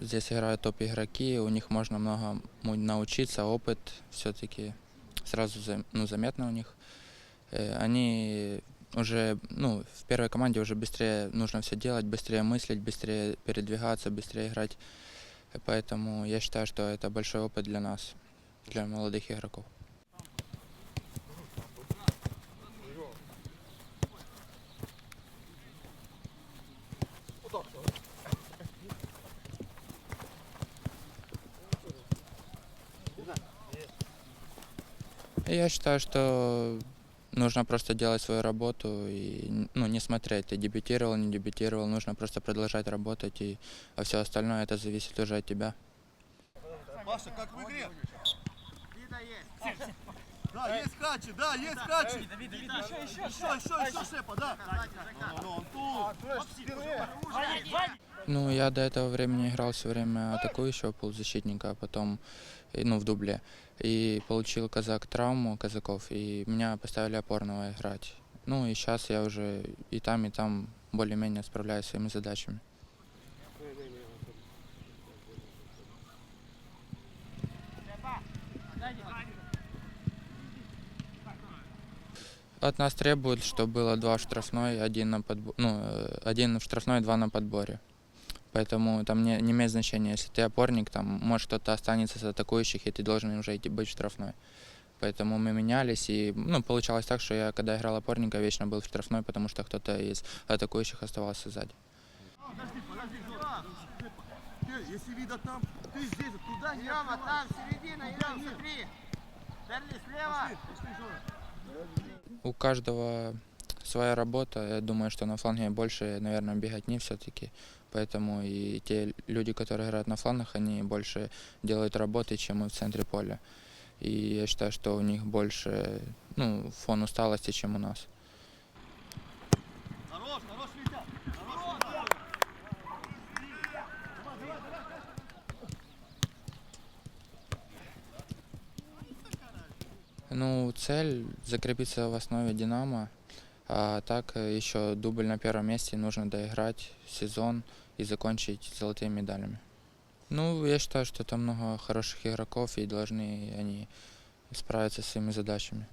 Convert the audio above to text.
здесь играют топ-игроки, у них можно многому научиться, опыт все-таки сразу ну, заметно у них. Э, Они уже, ну, в первой команде уже быстрее нужно все делать, быстрее мыслить, быстрее передвигаться, быстрее играть. Поэтому я считаю, что это большой опыт для нас, для молодых игроков. Я считаю, что нужно просто делать свою работу и ну, не смотреть, ты дебютировал, не дебютировал, нужно просто продолжать работать, и, а все остальное это зависит уже от тебя. Паша, как в игре? Да, есть Хачи, да, есть Хачи. Еще, еще, еще, еще, Шепа, да. Ну, он тут. Ну, я до этого времени играл все время атакующего полузащитника, а потом э, ну, в дубле. И получил казак травму, казаков, и меня поставили опорного играть. Ну и сейчас я уже и там, и там более-менее справляюсь со своими задачами. От нас требуют, чтобы было два в штрафной, один, на подбо... ну, э, один в штрафной, два на подборе. Поэтому там не, не имеет значения, если ты опорник, там может кто-то останется с атакующих, и ты должен уже идти быть в штрафной. Поэтому мы менялись, и ну, получалось так, что я, когда играл опорника, вечно был в штрафной, потому что кто-то из атакующих оставался сзади. Подожди, подожди. Ты, Если видно там, ты здесь, туда не Рома, там середина, Ирем, смотри. Верни слева. Пошли. У каждого своя работа. Я думаю, что на фланге больше, наверное, бегать не все-таки. Поэтому и те люди, которые играют на флангах, они больше делают работы, чем мы в центре поля. И я считаю, что у них больше ну, фон усталости, чем у нас. Ну, цель закрепиться в основе Динамо, а так э, еще дубль на первом месте нужно доиграть сезон и закончить золотыми медалями. Ну, я считаю, что там много хороших игроков и должны они справиться с своими задачами.